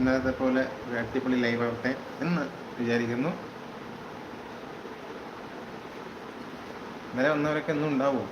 ഇന്നലത്തെ പോലെ ഒരു അടിപൊളി ലൈവ് ആവട്ടെ എന്ന് വിചാരിക്കുന്നു. ഇന്നലെ വന്നവരൊക്കെ എന്നും ഉണ്ടാവും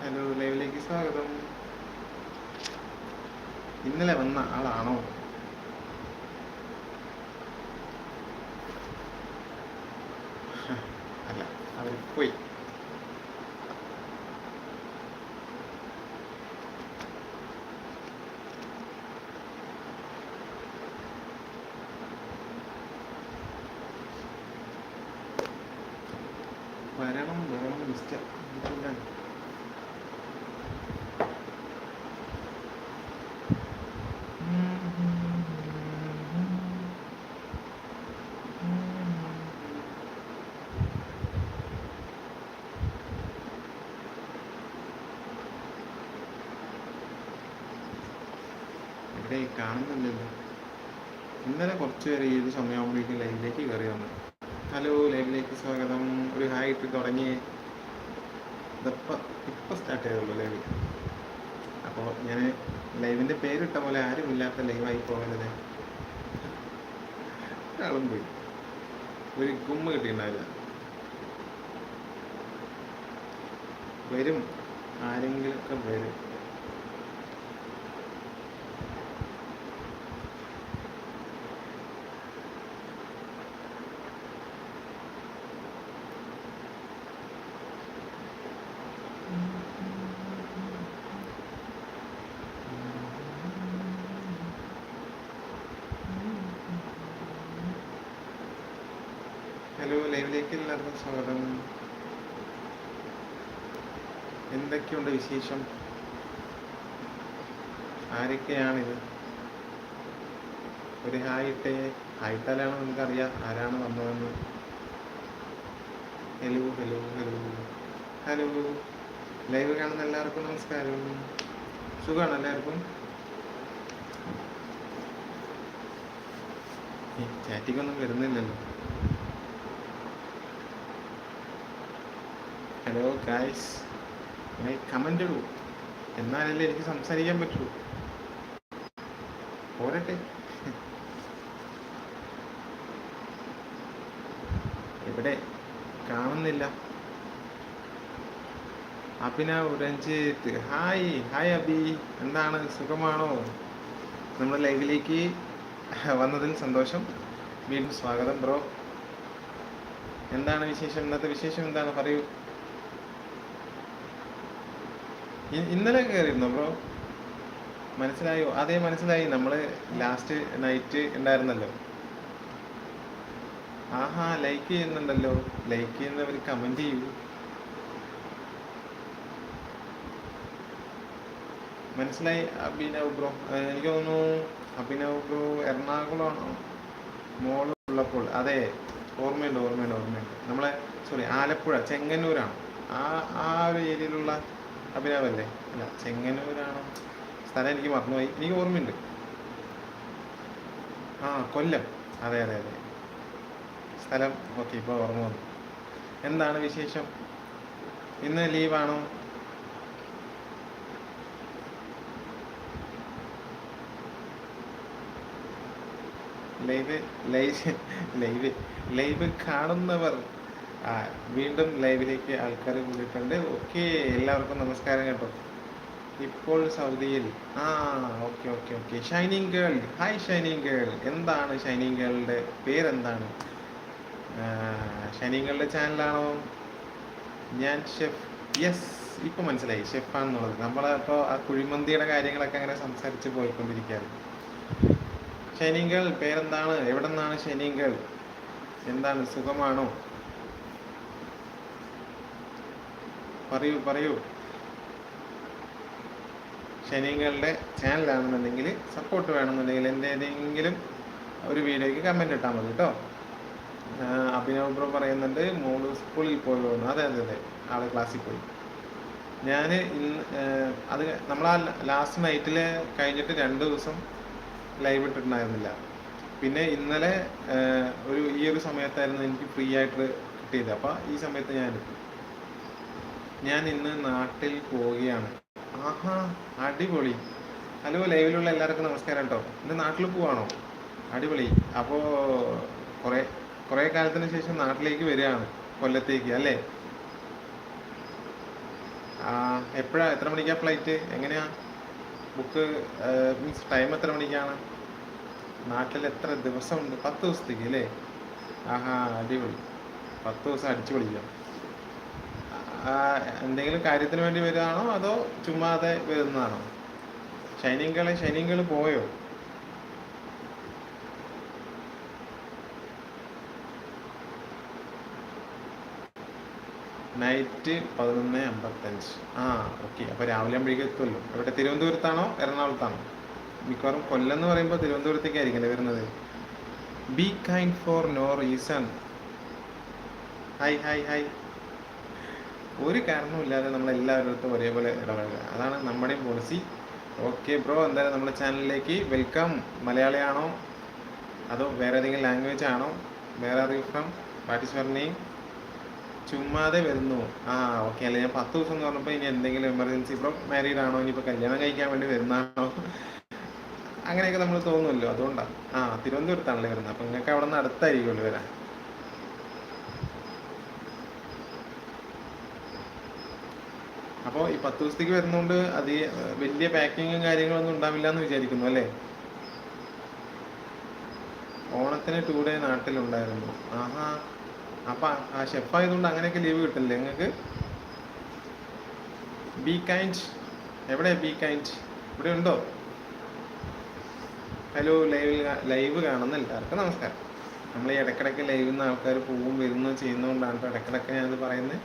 ഹലോ ലൈവിലേക്ക് സ്വാഗതം ഇന്നലെ വന്ന ആളാണോ അല്ല അവർ പോയി വരണം വരണം മിസ്റ്റർ എന്താണ് ഇവിടെ കാണുന്നില്ലല്ലോ ഇന്നലെ കുറച്ച് പേര് ഏത് സമയമാകുമ്പോഴേക്കും ലൈവിലേക്ക് കയറി വന്നു. ഹലോ ലൈവിലേക്ക് സ്വാഗതം. ഒരു ഹായ് ഇട്ട് തുടങ്ങി. ഇതപ്പം ഇപ്പം സ്റ്റാർട്ട് ചെയ്തുള്ളൂ ലൈവ്. അപ്പോൾ ഞാൻ ലൈവിന്റെ പേരിട്ട പോലെ ആരുമില്ലാത്ത ലൈവായി പോകരുത് ഒരാളും പോയി. ഒരു ഗുമ്മ കിട്ടിയിട്ടുണ്ടാവില്ല. വരും. ആരെങ്കിലുമൊക്കെ വരും ഹലോ ലൈവിലേക്ക് എല്ലാവർക്കും സ്വാഗതം എന്തൊക്കെയുണ്ട് വിശേഷം? ആരൊക്കെയാണിത്? ഒരു ഹായ് ഇട്ടേ. ഹായ് ഇട്ടാലാണോ ആരാണ് വന്നതെന്ന്? Hello hello hello hello live കാണുന്ന എല്ലാവർക്കും നമസ്കാരം. സുഖമാണ് എല്ലാവർക്കും? ചാറ്റിക്കൊന്നും വരുന്നില്ലല്ലോ. ഹലോ ഗായ്സ് കമന്റ് ഇടൂ. എന്നാലല്ലേ എനിക്ക് സംസാരിക്കാൻ പറ്റൂ. പോരട്ടെ. ഇവിടെ കാണുന്നില്ല. രഞ്ജിത്ത്. ഹായ്. ഹായ് അബി. എന്താണ്? സുഖമാണോ? നമ്മുടെ ലൈവിലേക്ക് വന്നതിൽ സന്തോഷം. വീണ്ടും സ്വാഗതം ബ്രോ. എന്താണ് വിശേഷം? ഇന്നത്തെ വിശേഷം എന്താണ്? പറയൂ. ഇന്നലെ കയറിയിരുന്നോ ബ്രോ? മനസ്സിലായോ? അതേ മനസ്സിലായി. നമ്മൾ ലാസ്റ്റ് നൈറ്റ് ഉണ്ടായിരുന്നല്ലോ. ആഹാ ലൈക്ക് ചെയ്യുന്നുണ്ടല്ലോ. ലൈക്ക് ചെയ്യുന്നവർ കമന്റ് ചെയ്യൂ. മനസ്സിലായി അഭിനവ് ബ്രോ? എനിക്ക് തോന്നുന്നു അഭിനവ് ബ്രോ എറണാകുളമാണോ? മോൾ ഉള്ളപ്പോൾ. അതെ ഓർമ്മയുണ്ട് ഓർമ്മയുണ്ട് ഓർമ്മയുണ്ട്. നമ്മളെ സോറി ആലപ്പുഴ ചെങ്ങന്നൂരാണ്. ആ ആ ഒരു ഏരിയയിലുള്ള അഭിനവല്ലേ അല്ല ചെങ്ങന്നൂരാണോ. സ്ഥലം എനിക്ക് മറന്നുപോയി. എനിക്ക് ഓർമ്മയുണ്ട്. ആ കൊല്ലം. അതെ അതെ അതെ. സ്ഥലം ഓക്കെ ഇപ്പോൾ ഓർമ്മ വന്നു. എന്താണ് വിശേഷം? ഇന്ന് ലീവാണോ? ലൈവ് ലൈവ് ലൈവ് ലൈവ് കാണുന്നവർ ആ വീണ്ടും ലൈവിലേക്ക് ആൾക്കാർ കൂടിയിട്ടുണ്ട്. ഓക്കെ എല്ലാവർക്കും നമസ്കാരം കേട്ടോ. ഇപ്പോൾ സൗദിയിൽ. ആ okay okay okay. Shining girl hi shining girl എന്താണ് ഷൈനിങ് ഗേളിന്റെ പേരെന്താണ്? ഷൈനിങ് ഗേളിന്റെ ചാനലാണോ ഞാൻ ഷെഫ് യെസ് ഇപ്പൊ മനസ്സിലായി. ഷെഫാണെന്നുള്ളത് നമ്മളപ്പോൾ ആ കുഴിമന്തിയുടെ കാര്യങ്ങളൊക്കെ അങ്ങനെ സംസാരിച്ച് പോയിക്കൊണ്ടിരിക്കുകയാണ്. ഷൈനിങ് ഗേൾ പേരെന്താണ്? എവിടെ നിന്നാണ് ഷൈനിങ് ഗേൾ എന്താണ്? സുഖമാണോ? പറയൂ പറയൂ. ശനിങ്ങളുടെ ചാനലാണെന്നുണ്ടെങ്കിൽ സപ്പോർട്ട് വേണമെന്നുണ്ടെങ്കിൽ എന്റെ ഏതെങ്കിലും ഒരു വീഡിയോയ്ക്ക് കമന്റ് ഇട്ടാൽ മതി കേട്ടോ അഭിനവ് ബ്രോ പറയുന്നുണ്ട് മോൾ സ്കൂളിൽ പോയി വന്നു. അതെ അതെ അതെ ആൾ ക്ലാസ്സിൽ പോയി. ഞാൻ ഇന്ന് അത് നമ്മൾ ആ ലാസ്റ്റ് നൈറ്റിൽ കഴിഞ്ഞിട്ട് രണ്ട് ദിവസം ലൈവ് ഇട്ടിട്ടുണ്ടായിരുന്നില്ല. പിന്നെ ഇന്നലെ ഒരു ഈ ഒരു സമയത്തായിരുന്നു എനിക്ക് ഫ്രീ ആയിട്ട് കിട്ടിയത്. അപ്പോൾ ഈ സമയത്ത് ഞാൻ ഞാൻ ഇന്ന് നാട്ടിൽ പോവുകയാണ്. ആഹാ അടിപൊളി. ഹലോ ലൈവിലുള്ള എല്ലാവർക്കും നമസ്കാരം കേട്ടോ ഇന്ന് നാട്ടിൽ പോവാണോ? അടിപൊളി. അപ്പോൾ കുറേ കുറേ കാലത്തിന് ശേഷം നാട്ടിലേക്ക് വരികയാണ് കൊല്ലത്തേക്ക് അല്ലേ? ആ എപ്പോഴാ എത്ര മണിക്കാ ഫ്ലൈറ്റ് എങ്ങനെയാ? ബുക്ക് മീൻസ് ടൈം എത്ര മണിക്കാണ്? നാട്ടിൽ എത്ര ദിവസമുണ്ട്? പത്ത് ദിവസത്തേക്ക് അല്ലേ? ആഹാ അടിപൊളി. പത്ത് ദിവസം അടിച്ചു പൊളിക്കാം. എന്തെങ്കിലും കാര്യത്തിന് വേണ്ടി വരുവാണോ അതോ ചുമ്മാതെ വരുന്നതാണോ? ഷൈനിങ്കളെ ഷൈനിങ്കൾ പോയോ? നൈറ്റ് പതിനൊന്ന് അമ്പത്തഞ്ച്. ആ ഓക്കെ. അപ്പോൾ രാവിലെ ആകുമ്പോഴേക്കും എത്തുമല്ലോ എവിടെ? തിരുവനന്തപുരത്താണോ? എറണാകുളത്താണോ? മിക്കവാറും കൊല്ലം എന്ന് പറയുമ്പോൾ തിരുവനന്തപുരത്തേക്ക് ആയിരിക്കും വരുന്നത്. Be kind for no reason hi hi hi ഒരു കാരണവുമില്ലാതെ നമ്മൾ എല്ലാവരുടെ ഒരേപോലെ ഇടപഴകുക. അതാണ് നമ്മുടെയും പോളിസി ഓക്കെ ബ്രോ എന്തായാലും നമ്മുടെ ചാനലിലേക്ക് വെൽക്കം മലയാളിയാണോ? അതോ വേറെ ഏതെങ്കിലും ലാംഗ്വേജ് ആണോ? വേറെ ആർ യു ഫ്രം ചുമ്മാതെ വരുന്നു. ആ ഓക്കെ അല്ലേ ഞാൻ പത്ത് ദിവസം എന്ന് പറഞ്ഞപ്പോൾ ഇനി എന്തെങ്കിലും എമർജൻസി ബ്രോ മാരീഡ് ആണോ? ഇനിയിപ്പോൾ കല്യാണം കഴിക്കാൻ വേണ്ടി വരുന്നതാണോ അങ്ങനെയൊക്കെ നമ്മൾ തോന്നുമല്ലോ അതുകൊണ്ടാണ് ആ തിരുവനന്തപുരത്താണല്ലേ വരുന്നത്. അപ്പം നിങ്ങൾക്ക് അവിടെ നിന്ന് അടുത്തായിരിക്കുമല്ലോ വരാൻ. അപ്പോൾ ഈ പത്ത് ദിവസത്തേക്ക് വരുന്നതുകൊണ്ട് അത് വലിയ പാക്കിങ്ങും കാര്യങ്ങളൊന്നും ഉണ്ടാവില്ല എന്ന് വിചാരിക്കുന്നു അല്ലേ? ഓണത്തിന് ടൂ ഡേ നാട്ടിലുണ്ടായിരുന്നു. ആഹാ. അപ്പൊ ആ ഷെഫ് ആയതുകൊണ്ട് അങ്ങനെയൊക്കെ ലീവ് കിട്ടില്ലേ നിങ്ങൾക്ക് ബി കൈൻഡ് എവിടെ ബി കൈൻഡ് ഇവിടെ ഉണ്ടോ? ഹലോ ലൈവ് ലൈവ് കാണുന്ന എല്ലാവർക്കും നമസ്കാരം. നമ്മൾ ഈ ഇടയ്ക്കിടയ്ക്ക് ലൈവിൽ നിന്ന് ആൾക്കാർ പോവും വരുന്നു ചെയ്യുന്നതുകൊണ്ടാണ് ഇടക്കിടക്ക് ഇടയ്ക്കിടയ്ക്ക് ഞാനത് പറയുന്നത്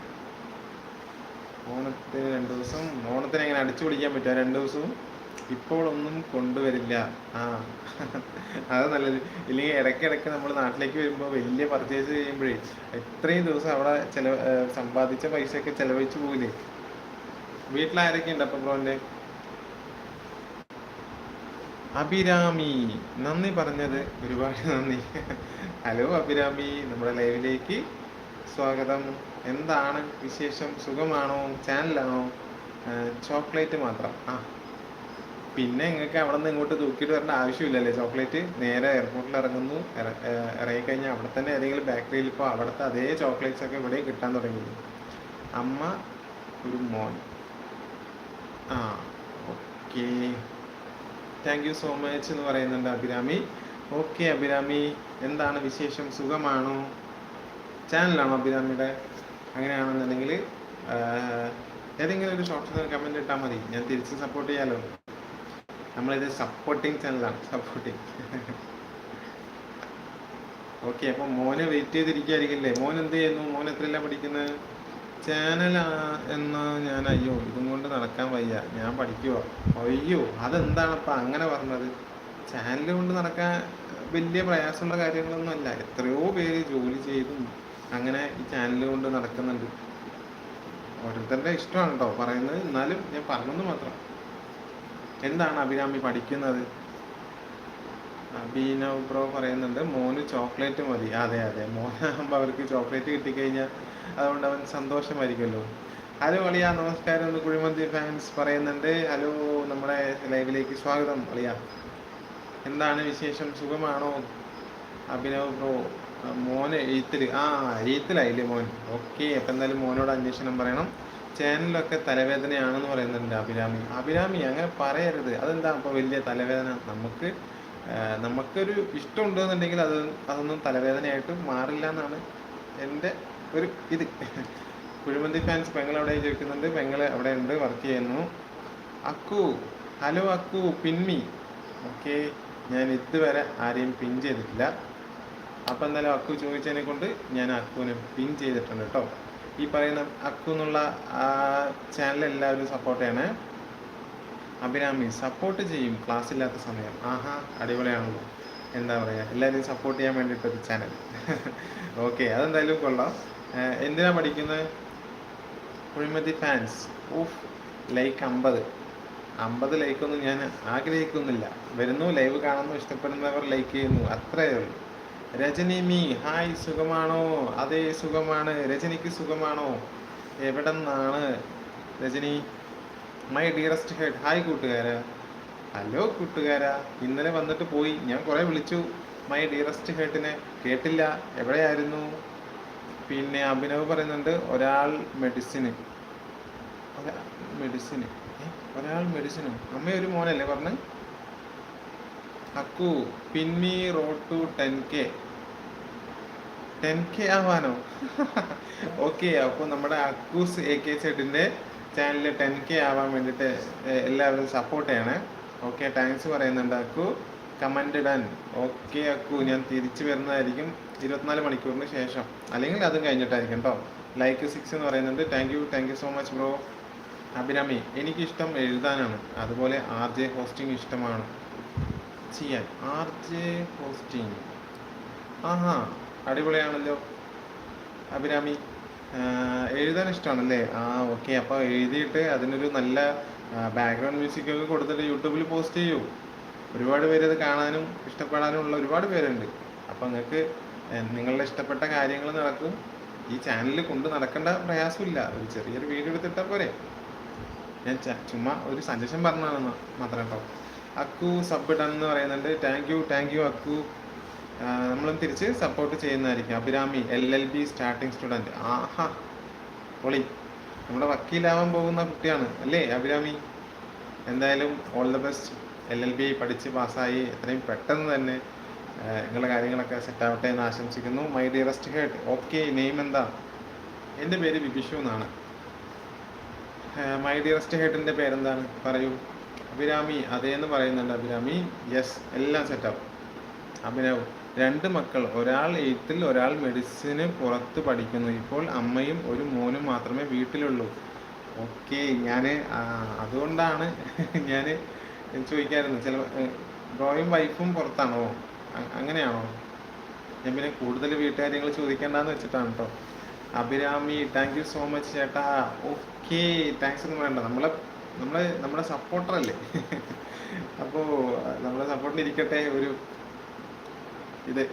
ഓണത്തിന് രണ്ട് ദിവസം ഓണത്തിന് എങ്ങനെ അടിച്ചു പിടിക്കാൻ പറ്റുക രണ്ട് ദിവസവും ഇപ്പോൾ ഒന്നും കൊണ്ടുവരില്ല. ആ അത് നല്ലത്. ഇല്ലെങ്കിൽ ഇടയ്ക്കിടയ്ക്ക് നമ്മൾ നാട്ടിലേക്ക് വരുമ്പോൾ വലിയ പർച്ചേസ് ചെയ്യുമ്പോഴേ എത്രയും ദിവസം അവിടെ ഏർ സമ്പാദിച്ച പൈസയൊക്കെ ചെലവഴിച്ചു പോകില്ലേ വീട്ടിലാരൊക്കെ ഉണ്ട് അപ്പം ബ്രോന്റെ അഭിരാമി. നന്ദി പറഞ്ഞത്. ഒരുപാട് നന്ദി. ഹലോ അഭിരാമി. നമ്മുടെ ലൈവിലേക്ക് സ്വാഗതം. എന്താണ് വിശേഷം? സുഖമാണോ? ചാനലാണോ? ചോക്ലേറ്റ് മാത്രം. ആ. പിന്നെ നിങ്ങൾക്ക് അവിടെ നിന്ന് ഇങ്ങോട്ട് തൂക്കിയിട്ട് വരേണ്ട ആവശ്യമില്ലല്ലേ? ചോക്ലേറ്റ് നേരെ എയർപോർട്ടിൽ ഇറങ്ങുന്നു. ഇറങ്ങി കഴിഞ്ഞാൽ അവിടെ തന്നെ ഏതെങ്കിലും ബേക്കറിയിൽ ഇപ്പോൾ അവിടുത്തെ അതേ ചോക്ലേറ്റ്സ് ഒക്കെ ഇവിടെയും കിട്ടാൻ തുടങ്ങി അമ്മ ഒരു മോൻ. ആ okay. Thank you so much എന്ന് പറയുന്നുണ്ട് അഭിരാമി. ഓക്കെ അഭിരാമി. എന്താണ് വിശേഷം? സുഖമാണോ? ചാനലാണോ അഭിരാമിയുടെ? അങ്ങനെയാണെന്നുണ്ടെങ്കിൽ ഏതെങ്കിലും ഒരു ഷോർട്ട്സ് കമന്റ് ഇട്ടാൽ മതി. ഞാൻ തിരിച്ച് സപ്പോർട്ട് ചെയ്യാലോ. നമ്മളിത് സപ്പോർട്ടിങ് ചാനലാണ് സപ്പോർട്ടിങ് ഓക്കെ അപ്പൊ മോനെ വെയിറ്റ് ചെയ്തിരിക്കുകയായിരിക്കില്ലേ? മോൻ എന്ത് ചെയ്യുന്നു? മോൻ എത്രയല്ല പഠിക്കുന്നത് ചാനൽ എന്ന് ഞാൻ അയ്യോ ഇതും കൊണ്ട് നടക്കാൻ വയ്യ. ഞാൻ പഠിക്കുവോ. അയ്യോ അതെന്താണപ്പാ അങ്ങനെ പറഞ്ഞത്? ചാനൽ കൊണ്ട് നടക്കാൻ വലിയ പ്രയാസമുള്ള കാര്യങ്ങളൊന്നും അല്ല എത്രയോ പേര് ജോലി ചെയ്തും അങ്ങനെ ഈ ചാനൽ കൊണ്ട് നടക്കുന്നുണ്ട്. ഓരോരുത്തരുടെ ഇഷ്ടമാണ് കേട്ടോ പറയുന്നത്. എന്നാലും ഞാൻ പറഞ്ഞെന്ന് മാത്രം. എന്താണ് അഭിരാമി പഠിക്കുന്നത്? അഭിനവ് ബ്രോ പറയുന്നുണ്ട് മോന് ചോക്ലേറ്റ് മതി. അതെ അതെ. മോനാകുമ്പോൾ അവർക്ക് ചോക്ലേറ്റ് കിട്ടിക്കഴിഞ്ഞാൽ അതുകൊണ്ട് അവൻ സന്തോഷമായിരിക്കുമല്ലോ. ഹലോ അളിയ നമസ്കാരം. എന്ന് കുഴിമന്തി ഫാൻസ് പറയുന്നുണ്ട്. ഹലോ നമ്മുടെ ലൈവിലേക്ക് സ്വാഗതം അളിയ. എന്താണ് വിശേഷം? സുഖമാണോ? അഭിനവ് ബ്രോ മോന് എയ്ത്തിൽ ആ എയ്ത്തിലായില്ലേ മോൻ? ഓക്കെ അപ്പം എന്തായാലും മോനോട് അന്വേഷണം പറയണം. ചാനലൊക്കെ തലവേദനയാണെന്ന് പറയുന്നുണ്ട് അഭിരാമി. അഭിരാമി അങ്ങനെ പറയരുത്. അതെന്താ അപ്പോൾ വലിയ തലവേദന? നമുക്ക് നമുക്കൊരു ഇഷ്ടം ഉണ്ടെന്നുണ്ടെങ്കിൽ അത് അതൊന്നും തലവേദനയായിട്ട് മാറില്ല എന്നാണ് എന്റെ ഒരു ഇത്. കുഴിമന്തി ഫാൻസ് പെങ്ങൾ അവിടെ ചോദിക്കുന്നുണ്ട് പെങ്ങൾ അവിടെ ഉണ്ട് വർക്ക് ചെയ്യുന്നു. അക്കു ഹലോ അക്കു പിൻമി. ഓക്കെ ഞാൻ ഇതുവരെ ആരെയും പിൻ ചെയ്തിട്ടില്ല. അപ്പം എന്തായാലും അക്കു ചോദിച്ചതിനെ കൊണ്ട് ഞാൻ അക്കുവിനെ പിൻ ചെയ്തിട്ടുണ്ട് കേട്ടോ ഈ പറയുന്ന അക്കു എന്നുള്ള ചാനൽ എല്ലാവരും സപ്പോർട്ട് ചെയ്യണേ. അഭിരാമി സപ്പോർട്ട് ചെയ്യും. ക്ലാസ് ഇല്ലാത്ത സമയം. ആഹാ അടിപൊളിയാണല്ലോ. എന്താ പറയുക എല്ലാവരെയും സപ്പോർട്ട് ചെയ്യാൻ വേണ്ടിയിട്ടൊരു ചാനൽ ഓക്കെ അതെന്തായാലും കൊള്ളാം. എന്തിനാ പഠിക്കുന്നത് കുഴിമതി ഫാൻസ് ഊഫ് ലൈക്ക് അമ്പത്. അമ്പത് ലൈക്കൊന്നും ഞാൻ ആഗ്രഹിക്കുന്നില്ല. വരുന്നു ലൈവ് കാണുന്നു ഇഷ്ടപ്പെടുന്നവർ ലൈക്ക് ചെയ്യുന്നു. അത്രയേ ഉള്ളൂ. രജനി മീ ഹായ് സുഖമാണോ? അതെ സുഖമാണ്. രജനിക്ക് സുഖമാണോ? എവിടെ നിന്നാണ് Rajani my dearest head hi കൂട്ടുകാരാ. ഹലോ കൂട്ടുകാരാ. ഇന്നലെ വന്നിട്ട് പോയി. ഞാൻ കുറേ വിളിച്ചു. മൈ ഡിയറസ്റ്റ് ഹെഡിനെ കേട്ടില്ല. എവിടെയായിരുന്നു? പിന്നെ അഭിനവ് പറയുന്നുണ്ട് ഒരാൾ മെഡിസിന് മെഡിസിന് ഒരാൾ മെഡിസിനും അമ്മ ഒരു മോനല്ലേ പറഞ്ഞ്? Akku പിന്മി road to ten K ten K ആവാനോ? Okay അപ്പോൾ നമ്മുടെ അക്കൂസ് എ കെ സെഡിന്റെ ചാനലിൽ ടെൻ കെ ആവാൻ വേണ്ടിയിട്ട് എല്ലാവരും സപ്പോർട്ട് ചെയ്യണേ. ഓക്കെ താങ്ക്സ് പറയുന്നുണ്ട് അക്കു. കമന്റ് ഇടാൻ. ഓക്കെ അക്കു ഞാൻ തിരിച്ചു വരുന്നതായിരിക്കും ഇരുപത്തിനാല് മണിക്കൂറിന് ശേഷം. അല്ലെങ്കിൽ അതും കഴിഞ്ഞിട്ടായിരിക്കും കേട്ടോ ലൈക്ക് സിക്സ് എന്ന് പറയുന്നുണ്ട്. Thank you thank you so much bro Abhirami എനിക്കിഷ്ടം എഴുതാനാണ്. അതുപോലെ ആർ ജെ ഹോസ്റ്റിംഗ് ഇഷ്ടമാണ്. ചെയ്യാൻ. ആർ ജെ ഹോസ്റ്റിംഗ് ആഹാ അടിപൊളിയാണല്ലോ. അഭിരാമി എഴുതാൻ ഇഷ്ടമാണല്ലേ ആ ഓക്കെ അപ്പോൾ എഴുതിയിട്ട് അതിനൊരു നല്ല ബാക്ക്ഗ്രൗണ്ട് മ്യൂസിക് ഒക്കെ കൊടുത്തിട്ട് യൂട്യൂബിൽ പോസ്റ്റ് ചെയ്യൂ. ഒരുപാട് പേര് അത് കാണാനും ഇഷ്ടപ്പെടാനും ഉള്ള ഒരുപാട് പേരുണ്ട്. അപ്പോൾ നിങ്ങൾക്ക് നിങ്ങളുടെ ഇഷ്ടപ്പെട്ട കാര്യങ്ങൾ നടക്കും. ഈ ചാനലിൽ കൊണ്ട് നടക്കേണ്ട പ്രയാസമില്ല. ഒരു ചെറിയൊരു വീഡിയോ എടുത്തിട്ടാൽ പോരെ. ഞാൻ ചുമ്മാ ഒരു സജഷൻ പറഞ്ഞതാണ് മാത്രം കേട്ടോ. അക്കു സബ് എന്ന് പറയുന്നുണ്ട്. Thank you thank you Akku. നമ്മളും തിരിച്ച് സപ്പോർട്ട് ചെയ്യുന്നതായിരിക്കും. Abhirami L L B starting student ആഹാ പൊളി. നമ്മുടെ വക്കീലാവാൻ പോകുന്ന കുട്ടിയാണ് അല്ലേ അഭിരാമി? എന്തായാലും all the best L L B പഠിച്ച് പാസ്സായി എത്രയും പെട്ടെന്ന് തന്നെ നിങ്ങളുടെ കാര്യങ്ങളൊക്കെ സെറ്റാവട്ടെ എന്ന് ആശംസിക്കുന്നു. My dearest head okay name എന്താ? എന്റെ പേര് വിഭിഷു എന്നാണ്. മൈ ഡിയറസ്റ്റ് ഹെഡിന്റെ പേരെന്താണ്? പറയൂ. അഭിരാമി അതേന്ന് പറയുന്നുണ്ട് അഭിരാമി. യെസ് എല്ലാം സെറ്റപ്പ് അഭിനവ് രണ്ട് മക്കൾ ഒരാൾ എയ്ത്തിൽ ഒരാൾ മെഡിസിന് പുറത്ത് പഠിക്കുന്നു. ഇപ്പോൾ അമ്മയും ഒരു മോനും മാത്രമേ വീട്ടിലുള്ളൂ. ഓക്കെ ഞാൻ അതുകൊണ്ടാണ് ഞാൻ ചോദിക്കായിരുന്നു. ചില ബ്രോയും വൈഫും പുറത്താണോ? അങ്ങനെയാണോ? ഞാൻ പിന്നെ കൂടുതൽ വീട്ടുകാര്യങ്ങൾ ചോദിക്കേണ്ടെന്ന് വെച്ചിട്ടാണ് കേട്ടോ Abhirami thank you so much ചേട്ടാ. ഓക്കെ താങ്ക്സ് ഒന്നും വേണ്ട. നമ്മളെ നമ്മളെ നമ്മുടെ സപ്പോർട്ടർ അല്ലേ? അപ്പോൾ നമ്മളെ സപ്പോർട്ടിന് ഇരിക്കട്ടെ ഒരു ഇത്.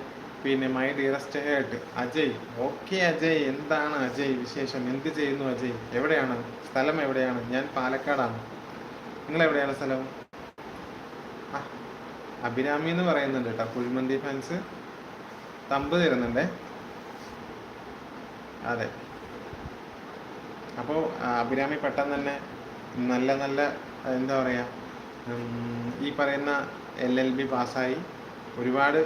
പിന്നെ my dearest heart Ajay. Okay Ajay. എന്താണ് അജയ് വിശേഷം? എന്ത് ചെയ്യുന്നു അജയ്? എവിടെയാണ്? സ്ഥലം എവിടെയാണ്? ഞാൻ പാലക്കാടാണ്. നിങ്ങൾ എവിടെയാണ് സ്ഥലം അഭിരാമി എന്ന് പറയുന്നുണ്ട് കേട്ടോ. കുഴിമന്തി ഫാൻസ് തമ്പ് തരുന്നുണ്ടേ. അതെ. അപ്പോൾ അഭിരാമി പെട്ടെന്ന് തന്നെ നല്ല നല്ല എന്താ പറയുക ഈ പറയുന്ന എൽ എൽ ബി പാസ്സായി ഒരുപാട്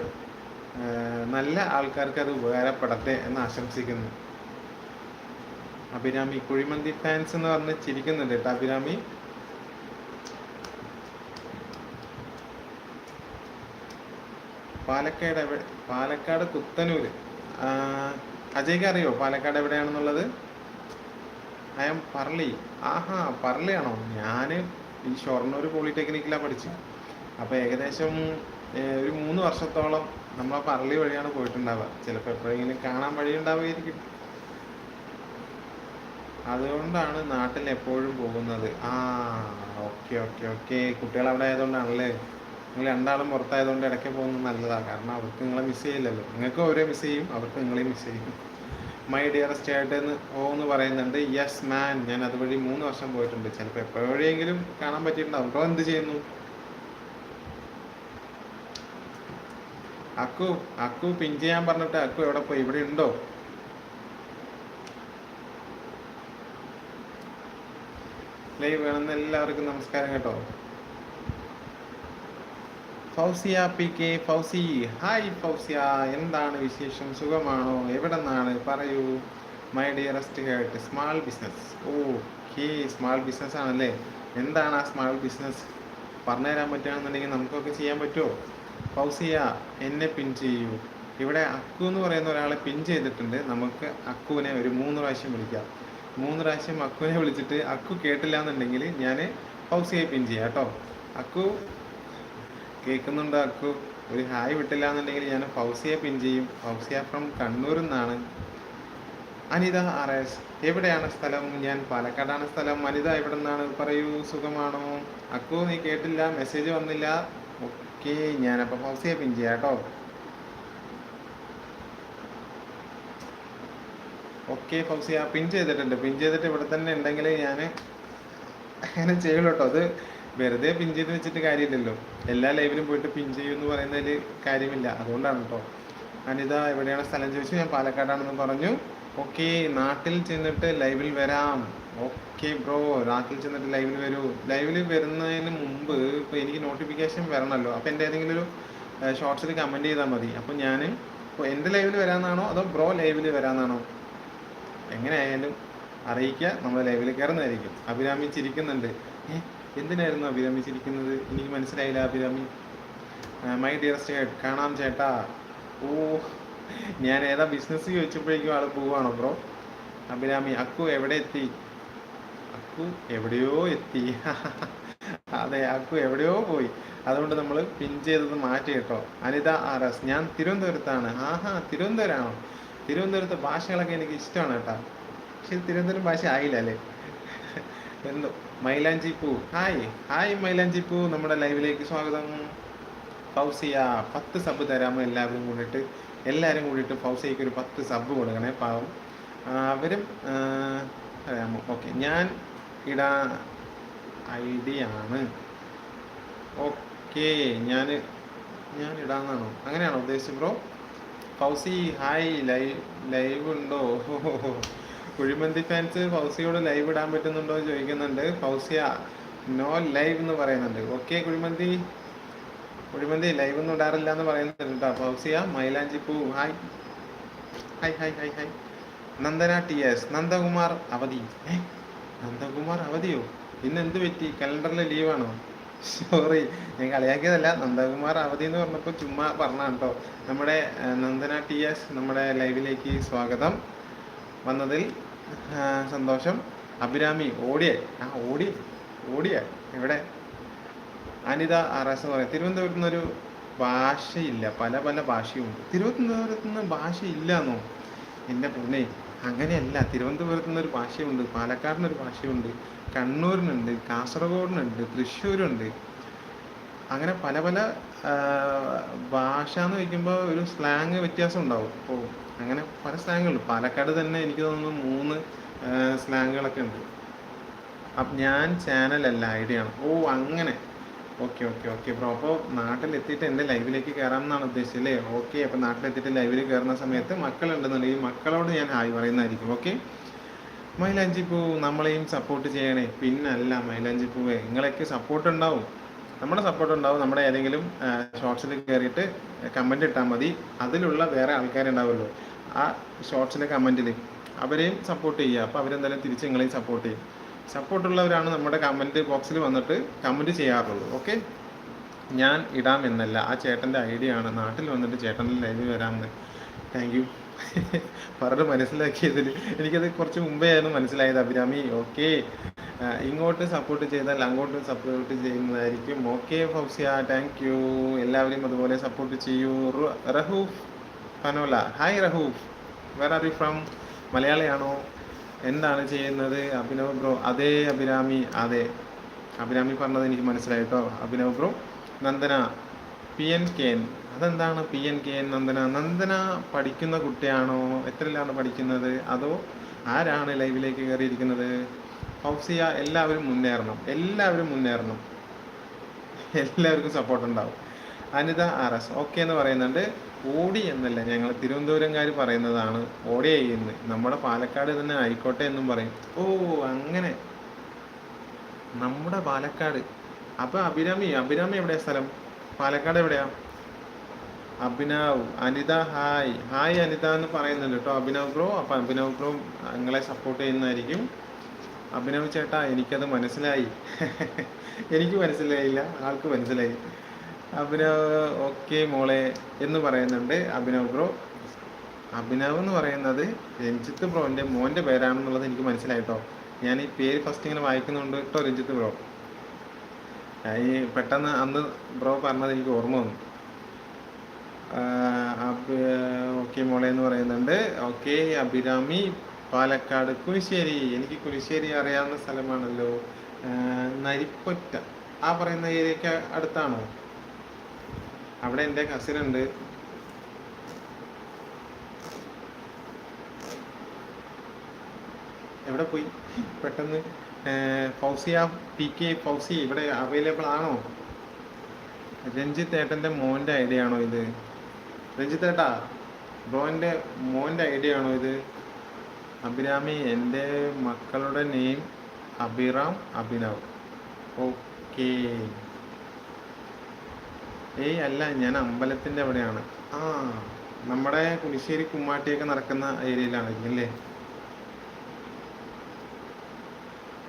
നല്ല ആൾക്കാർക്ക് അത് ഉപകാരപ്പെടട്ടെ എന്ന് ആശംസിക്കുന്നു. അഭിരാമി കുഴിമന്തി ഫാൻസ് എന്ന് പറഞ്ഞ് ചിരിക്കുന്നുണ്ട് കേട്ടോ അഭിരാമി. പാലക്കാട് എവിടെ പാലക്കാട് കുത്തനൂര്. അജയ്ക്ക് അറിയോ പാലക്കാട് എവിടെയാണെന്നുള്ളത്? ഐ എം ആഹാ പറളിയാണോ ഞാൻ ഈ ഷൊർണൂർ പോളിടെക്നിക്കിലാണ് പഠിച്ചത് അപ്പോൾ ഏകദേശം ഒരു മൂന്ന് വർഷത്തോളം നമ്മളെ പറളി വഴിയാണ് പോയിട്ടുണ്ടാവുക. ചിലപ്പോൾ എപ്പോഴെങ്കിലും കാണാൻ വഴി ഉണ്ടാവുമായിരിക്കും അതുകൊണ്ടാണ് നാട്ടിൽ എപ്പോഴും പോകുന്നത്. ആ ഓക്കെ ഓക്കെ ഓക്കെ. കുട്ടികൾ അവിടെ ആയതുകൊണ്ടാണല്ലേ? നിങ്ങൾ രണ്ടാളും പുറത്തായതുകൊണ്ട് ഇടയ്ക്ക് പോകുന്നത് നല്ലതാണ് കാരണം അവർക്ക് നിങ്ങളെ മിസ് ചെയ്യില്ലല്ലോ. നിങ്ങൾക്ക് ഓരോ മിസ് ചെയ്യും അവർക്ക് നിങ്ങളെയും മിസ് ചെയ്യും. മൈ ഡിയറസ്റ്റ് ചേട്ടൻ ഓ എന്ന് പറയുന്നുണ്ട്. യെസ് മാൻ ഞാൻ അതുവഴി മൂന്ന് വർഷം പോയിട്ടുണ്ട്. ചിലപ്പോൾ എപ്പോഴെങ്കിലും കാണാൻ പറ്റിയിട്ടുണ്ടാവും. എന്ത് ചെയ്യുന്നു? അക്കു അക്കു പിൻ ചെയ്യാൻ പറഞ്ഞിട്ട് അക്കു എവിടെ പോയി? ഇവിടെ ഉണ്ടോ? ലൈവ് വേണമെന്ന് എല്ലാവർക്കും നമസ്കാരം കേട്ടോ. Fousiya P K Fousi. Hi Fousiya. എന്താണ് വിശേഷം? സുഖമാണോ? എവിടെ നിന്നാണ് പറയൂ. My dearest heart small business oh okay small business ആണല്ലേ? എന്താണ് ആ സ്മാൾ ബിസിനസ് പറഞ്ഞുതരാൻ പറ്റുകയാണെന്നുണ്ടെങ്കിൽ നമുക്കൊക്കെ ചെയ്യാൻ പറ്റുമോ? ഫൗസിയ എന്നെ പിൻ ചെയ്യൂ. ഇവിടെ അക്കു എന്ന് പറയുന്ന ഒരാളെ പിൻ ചെയ്തിട്ടുണ്ട്. നമുക്ക് അക്കുവിനെ ഒരു മൂന്ന് പ്രാവശ്യം വിളിക്കാം. മൂന്ന് പ്രാവശ്യം അക്കുവിനെ വിളിച്ചിട്ട് അക്കു കേട്ടില്ല എന്നുണ്ടെങ്കിൽ ഞാൻ ഫൗസിയെ പിൻ ചെയ്യാം കേട്ടോ. അക്കു കേൾക്കുന്നുണ്ടോ അക്കു ഒരു ഹായ് വിട്ടില്ല എന്നുണ്ടെങ്കിൽ ഞാൻ ഫൗസിയെ പിൻ ചെയ്യും. ഫൗസിയ ഫ്രം കണ്ണൂരിൽ നിന്നാണ്. അനിത ആർ എസ് എവിടെയാണ് സ്ഥലം? ഞാൻ പാലക്കാടാണ് സ്ഥലം. അനിത എവിടെ നിന്നാണ്? പറയൂ സുഖമാണോ? അക്കു നീ കേട്ടില്ല മെസ്സേജ് വന്നില്ല. ഓക്കെ ഞാനപ്പോൾ ഫൗസിയെ പിൻ ചെയ്യാം കേട്ടോ. ഓക്കെ ഫൗസിയ പിൻ ചെയ്തിട്ടുണ്ട്. പിൻ ചെയ്തിട്ട് ഇവിടെ തന്നെ ഉണ്ടെങ്കിൽ ഞാൻ അങ്ങനെ ചെയ്യുള്ളൂ കേട്ടോ. അത് വെറുതെ പിൻ ചെയ്ത് വെച്ചിട്ട് കാര്യമില്ലല്ലോ. എല്ലാ ലൈവിലും പോയിട്ട് പിൻ ചെയ്യും എന്ന് പറയുന്നതിൽ കാര്യമില്ല. അതുകൊണ്ടാണ് കേട്ടോ അനിത എവിടെയാണ് സ്ഥലം ചോദിച്ചു ഞാൻ പാലക്കാടാണെന്ന് പറഞ്ഞു. ഓക്കെ നാട്ടിൽ ചെന്നിട്ട് ലൈവിൽ വരാം. ഓക്കെ ബ്രോ നാട്ടിൽ ചെന്നിട്ട് ലൈവിൽ വരൂ. ലൈവിൽ വരുന്നതിന് മുമ്പ് ഇപ്പൊ എനിക്ക് നോട്ടിഫിക്കേഷൻ വരണമല്ലോ അപ്പോൾ എന്റെ ഏതെങ്കിലും ഒരു ഷോർട്സിൽ കമന്റ് ചെയ്താൽ മതി. അപ്പോൾ ഞാൻ ഇപ്പോൾ എന്റെ ലൈവിൽ വരാമെന്നാണോ അതോ ബ്രോ ലൈവിൽ വരാമെന്നാണോ എങ്ങനെയായാലും അറിയിക്കുക. നമ്മൾ ലൈവിൽ കയറുന്നതായിരിക്കും അഭിരാമി ചിരിക്കുന്നുണ്ട്. ഏ എന്തിനായിരുന്നു അഭിരാമി ചിരിക്കുന്നത്? എനിക്ക് മനസ്സിലായില്ല അഭിരാമി. മൈ ഡിയർ ഹെഡ് കാണാം ചേട്ടാ. ഓ ഞാൻ ഏതാ ബിസിനസ് ചോദിച്ചപ്പോഴേക്കും ആൾ പോവാണോ ബ്രോ അഭിരാമി അക്കു എവിടെ എത്തി? അക്കു എവിടെയോ എത്തി. അതെ അക്കു എവിടെയോ പോയി. അതുകൊണ്ട് നമ്മൾ പിൻ ചെയ്തത് മാറ്റി കേട്ടോ. അനിത ആർ എസ് ഞാൻ തിരുവനന്തപുരത്താണ്. ആഹാ തിരുവനന്തപുരമാണോ തിരുവനന്തപുരത്തെ ഭാഷകളൊക്കെ എനിക്ക് ഇഷ്ടമാണ് കേട്ടോ. പക്ഷെ തിരുവനന്തപുരം ഭാഷ ആയില്ല അല്ലേ? എന്തോ? മൈലാഞ്ചി പൂ. ഹായ് ഹായ് മൈലാഞ്ചി പൂ. നമ്മുടെ ലൈവിലേക്ക് സ്വാഗതം. ഫൗസിയ പത്ത് സബ് തരാമോ എല്ലാവരും കൂടിയിട്ട്? എല്ലാവരും കൂടിയിട്ട് ഫൗസിയയ്ക്ക് ഒരു പത്ത് സബ് കൊടുക്കണേ പാവം. അവരും തരാമോ? ഓക്കെ ഞാൻ ഇടാ ആണ് ഓക്കെ ഞാൻ ഞാൻ ഇടാന്നാണോ? അങ്ങനെയാണോ ഉദ്ദേശിച്ചത് bro? Fousi hi live live ഉണ്ടോ? കുഴിമന്തി ഫാൻസ് ഫൗസിയോട് ലൈവ് ഇടാൻ പറ്റുന്നുണ്ടോ എന്ന് ചോദിക്കുന്നുണ്ട്. ഫൗസിയ നോ ലൈവ് എന്ന് പറയുന്നുണ്ട്. ഓക്കെ കുഴിമന്തി. കുഴിമന്തി ലൈവ് ഒന്നും ഇടാറില്ല എന്ന് പറയുന്നുണ്ട് കേട്ടോ. ഫൗസിയ മൈലാഞ്ചി പൂ hi hi hi hi hi Nandana T S Nandakumar അവധി. നന്ദകുമാർ അവധിയോ? ഇന്ന് എന്ത് പറ്റി? കലണ്ടറിൽ ലീവാണോ? സോറി ഞാൻ കളിയാക്കിയതല്ല. നന്ദകുമാർ അവധി എന്ന് പറഞ്ഞപ്പോൾ ചുമ്മാ പറഞ്ഞാണ് കേട്ടോ. നമ്മുടെ നന്ദന ടി എസ് നമ്മുടെ ലൈവിലേക്ക് സ്വാഗതം. വന്നതിൽ സന്തോഷം. അഭിരാമി ഓടിയെ. ആ ഓടി ഓടിയ. എവിടെ? അനിത ആറാസ് എന്ന് പറയാം തിരുവനന്തപുരത്ത് നിന്നൊരു ഭാഷയില്ല. പല പല ഭാഷയുണ്ട്. തിരുവനന്തപുരത്ത് നിന്ന് ഭാഷയില്ല എന്നോ? എന്റെ പൊന്നെ അങ്ങനെയല്ല. തിരുവനന്തപുരത്ത് നിന്നൊരു ഭാഷയുണ്ട്. പാലക്കാടിനൊരു ഭാഷയുണ്ട്. കണ്ണൂരിനുണ്ട്. കാസർഗോഡിനുണ്ട്. തൃശ്ശൂരുണ്ട്. അങ്ങനെ പല പല ഭാഷ എന്ന് വയ്ക്കുമ്പോൾ ഒരു സ്ലാങ് വ്യത്യാസം ഉണ്ടാവും. അപ്പോൾ അങ്ങനെ പല സ്ലാങ്ങുകളുണ്ട് പാലക്കാട് തന്നെ എനിക്ക് തോന്നുന്നു മൂന്ന് സ്ലാങ്ങുകളൊക്കെ ഉണ്ട്. അപ്പം ഞാൻ ചാനലല്ല ഐഡിയ ആണ്. ഓ അങ്ങനെ. Okay okay okay bro. അപ്പോൾ നാട്ടിലെത്തിയിട്ട് എന്റെ ലൈവിലേക്ക് കയറാം എന്നാണ് ഉദ്ദേശിച്ചത് അല്ലേ ഓക്കെ അപ്പോൾ നാട്ടിലെത്തിയിട്ട് ലൈവിൽ കയറുന്ന സമയത്ത് മക്കളുണ്ടെന്നുണ്ടെങ്കിൽ മക്കളോട് ഞാൻ ഹായ് പറയുന്നതായിരിക്കും. ഓക്കെ? മൈലാഞ്ചി പൂ നമ്മളെയും സപ്പോർട്ട് ചെയ്യണേ. പിന്നല്ല മൈലാഞ്ചി പൂവേ നിങ്ങളൊക്കെ സപ്പോർട്ട് ഉണ്ടാവും. നമ്മുടെ സപ്പോർട്ട് ഉണ്ടാവും. നമ്മുടെ ഏതെങ്കിലും ഷോർട്സിൽ കയറിയിട്ട് കമന്റ് ഇട്ടാൽ മതി. അതിലുള്ള വേറെ ആൾക്കാരുണ്ടാവുമല്ലോ. ആ ഷോർട്സിലെ കമന്റിൽ അവരെയും സപ്പോർട്ട് ചെയ്യുക. അപ്പോൾ അവരെന്തായാലും തിരിച്ച് നിങ്ങളെയും സപ്പോർട്ട് ചെയ്യും. സപ്പോർട്ടുള്ളവരാണ് നമ്മുടെ കമന്റ് ബോക്സിൽ വന്നിട്ട് കമന്റ് ചെയ്യാറുള്ളൂ. ഓക്കെ ഞാൻ ഇടാം എന്നല്ല. ആ ചേട്ടന്റെ ഐഡിയ ആണ്. നാട്ടിൽ വന്നിട്ട് ചേട്ടന്റെ ലൈവ് വരാമെന്ന്. താങ്ക് യു പറഞ്ഞ് മനസ്സിലാക്കിയതിൽ എനിക്കത് കുറച്ച് മുമ്പേ ആയിരുന്നു മനസ്സിലായത് അഭിരാമി. ഓക്കെ ഇങ്ങോട്ട് സപ്പോർട്ട് ചെയ്താൽ അങ്ങോട്ട് സപ്പോർട്ട് ചെയ്യുന്നതായിരിക്കും. ഓക്കെ ഫൗസിയ താങ്ക് യു എല്ലാവരെയും അതുപോലെ സപ്പോർട്ട് ചെയ്യൂ. Rahoof Panola. Hi Rahoof. Where are you from മലയാളിയാണോ? എന്താണ് ചെയ്യുന്നത്? അഭിനവ് ബ്രോ അതേ അഭിരാമി അതെ. അഭിരാമി പറഞ്ഞത് എനിക്ക് മനസ്സിലായി കേട്ടോ. Abhinav bro Nandana P N K N അതെന്താണ് P N K N Nandana? Nandana പഠിക്കുന്ന കുട്ടിയാണോ? എത്രയിലാണ് പഠിക്കുന്നത്? അതോ ആരാണ് ലൈവിലേക്ക് കയറിയിരിക്കുന്നത്? ഫൗസിയ എല്ലാവരും മുന്നേറണം. എല്ലാവരും മുന്നേറണം. എല്ലാവർക്കും സപ്പോർട്ട് ഉണ്ടാവും. അനിത ആർ എസ് ഓക്കെ എന്ന് പറയുന്നുണ്ട്. ഓടി എന്നല്ല ഞങ്ങൾ തിരുവനന്തപുരംകാർ പറയുന്നതാണ് ഓടി എന്ന് നമ്മുടെ പാലക്കാട് തന്നെ ആയിക്കോട്ടെ എന്നും പറയും. ഓ അങ്ങനെ. നമ്മുടെ പാലക്കാട്. അപ്പൊ അഭിരാമി അഭിരാമി എവിടെയാ സ്ഥലം? പാലക്കാട് എവിടെയാ? അഭിനവ് അനിത ഹായ് ഹായ് അനിത എന്ന് പറയുന്നുണ്ട് കേട്ടോ അഭിനവ് ബ്രോ. അപ്പൊ അഭിനവ് ബ്രോ നിങ്ങളെ സപ്പോർട്ട് ചെയ്യുന്നതായിരിക്കും. അഭിനവ് ചേട്ടാ എനിക്കത് മനസ്സിലായി. എനിക്ക് മനസ്സിലായില്ല ആൾക്ക് മനസ്സിലായി. അഭിനവ് ഓക്കെ മോളെ എന്ന് പറയുന്നുണ്ട് അഭിനവ് ബ്രോ. അഭിനവ് എന്ന് പറയുന്നത് രഞ്ജിത്ത് ബ്രോന്റെ മോന്റെ പേരാണെന്നുള്ളത് എനിക്ക് മനസ്സിലായിട്ടോ ഞാൻ ഈ പേര് ഫസ്റ്റ് ഇങ്ങനെ വായിക്കുന്നുണ്ട് കേട്ടോ രഞ്ജിത്ത് ബ്രോ. ഈ പെട്ടെന്ന് അന്ന് ബ്രോ പറഞ്ഞത് എനിക്ക് ഓർമ്മ വന്നു. ഓക്കെ മോളെ എന്ന് പറയുന്നുണ്ട്. ഓക്കെ അഭിരാമി പാലക്കാട് കുരിശ്ശേരി എനിക്ക് കുരിശ്ശേരി അറിയാവുന്ന സ്ഥലമാണല്ലോ. നരിപ്പൊറ്റ. ആ പറയുന്ന ഏരിയക്ക് അടുത്താണോ? അവിടെ എന്റെ കസിൻ ഉണ്ട്. എവിടെ പോയി? പെട്ടെന്ന് ഫൗസിയ പി കെ ഫൗസി ഇവിടെ അവൈലബിൾ ആണോ? രഞ്ജിത്ത് ഏട്ടന്റെ മോന്റെ ഐഡിയ ആണോ ഇത്? രഞ്ജിത്ത് ഏട്ടാ ബ്രോന്റെ മോന്റെ ഐഡിയ ആണോ ഇത്? അഭിരാമി എന്റെ മക്കളുടെ നെയിം അഭിറാം അഭിനവ്. ഓക്കേ ഏയ് അല്ല ഞാൻ അമ്പലത്തിന്റെ അവിടെയാണ്. ആ നമ്മുടെ കുനിശ്ശേരി കുമ്മാട്ടിയൊക്കെ നടക്കുന്ന ഏരിയയിലാണ് അല്ലേ?